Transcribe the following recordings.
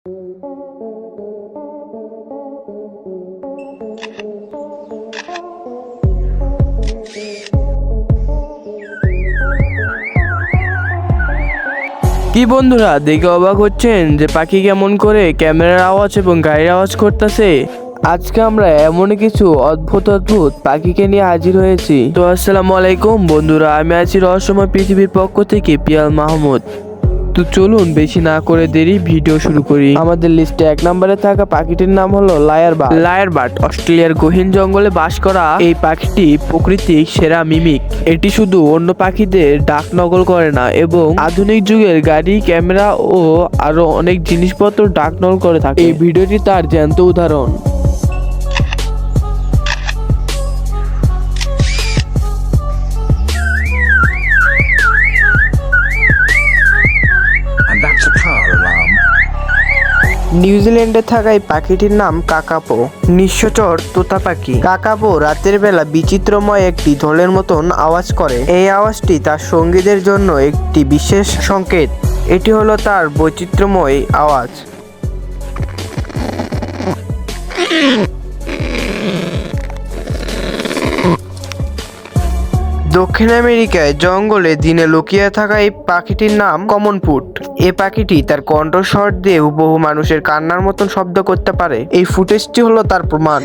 কি বন্ধুরা, দেখে অবাক হচ্ছেন যে পাখি কেমন করে ক্যামেরার আওয়াজ এবং গাড়ির আওয়াজ করতেছে? আজকে আমরা এমন কিছু অদ্ভুত অদ্ভুত পাখিকে নিয়ে হাজির হয়েছি। তো আসসালামু আলাইকুম বন্ধুরা, আমি আছি রহস্যময় পৃথিবীর পক্ষ থেকে পিয়াল মাহমুদ। তো চলুন বেশি না করে দেরি ভিডিও শুরু করি। আমাদের লিস্টে এক নম্বরে থাকা পাখিটির নাম হলো লায়ার বাট লায়ার বাট অস্ট্রেলিয়ার গহীন জঙ্গলে বাস করা এই পাখিটি প্রকৃতিক সেরা মিমিক। এটি শুধু অন্য পাখিদের ডাক নকল করে না এবং আধুনিক যুগের গাড়ি ক্যামেরা ও আরও অনেক জিনিসপত্র ডাক নকল করে থাকে। এই ভিডিওটি তার জ্যান্ত উদাহরণ। নিউজিল্যান্ডে থাকা এই পাখিটির নাম কাকাপো। নিঃস্বচর তোতা পাখি কাকাপো রাতের বেলা বিচিত্রময় একটি ঢোলের মতন আওয়াজ করে। এই আওয়াজটি তার সঙ্গীদের জন্য একটি বিশেষ সংকেত। এটি হলো তার বৈচিত্র্যময় আওয়াজ। দক্ষিণ আমেরিকায় জঙ্গলে দিনে লুকিয়ে থাকা এই পাখিটির নাম কমন ফুট এই পাখিটি তার কণ্ঠস্বর দিয়ে হুবহু মানুষের কান্নার মতন শব্দ করতে পারে। এই ফুটেজটি হলো তার প্রমাণ।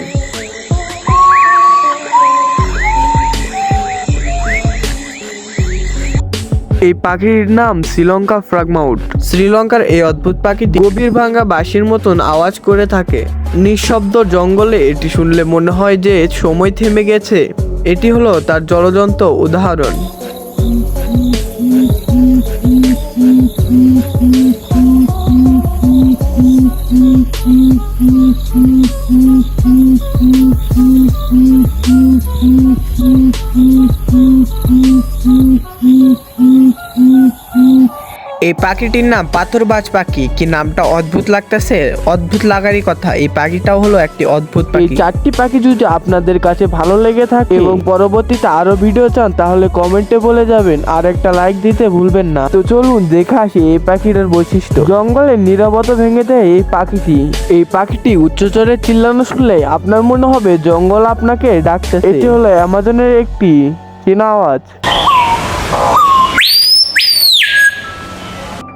এই পাখির নাম শ্রীলঙ্কা ফ্রাগমাউট। শ্রীলঙ্কার এই অদ্ভুত পাখিটি গভীর ভাঙা বাঁশির মতন আওয়াজ করে থাকে। নিঃশব্দ জঙ্গলে এটি শুনলে মনে হয় যে সময় থেমে গেছে। এটি হলো তার জলজন্ত উদাহরণ। এই পাখিটির নাম পাথরবাজ পাখি। কি নামটা অদ্ভুত লাগতেছে? অদ্ভুত লাগারই কথা। এই পাখিটাও হলো একটি অদ্ভুত এই পাখি। চারটি পাখি যদি আপনাদের কাছে ভালো লেগে থাকে এবং পরবর্তীতে আরও ভিডিও চান তাহলে কমেন্টে বলে যাবেন। আর একটা লাইক দিতে ভুলবেন না। তো চলুন দেখে আসি এই পাখিটার বৈশিষ্ট্য। জঙ্গলের নিরাপত্তা ভেঙে দেয় এই পাখিটি। এই পাখিটি উচ্চচরে চিল্লানো শুনলে আপনার মনে হবে জঙ্গল আপনাকে ডাকতেছে। এটি হলো অ্যামাজনের একটি চেনা আওয়াজ।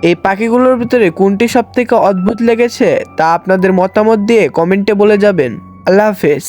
এই পাখিগুলোর ভিতরে কোনটি সব থেকে অদ্ভুত লেগেছে তা আপনাদের মতামত দিয়ে কমেন্টে বলে যাবেন। আল্লাহ হাফেজ।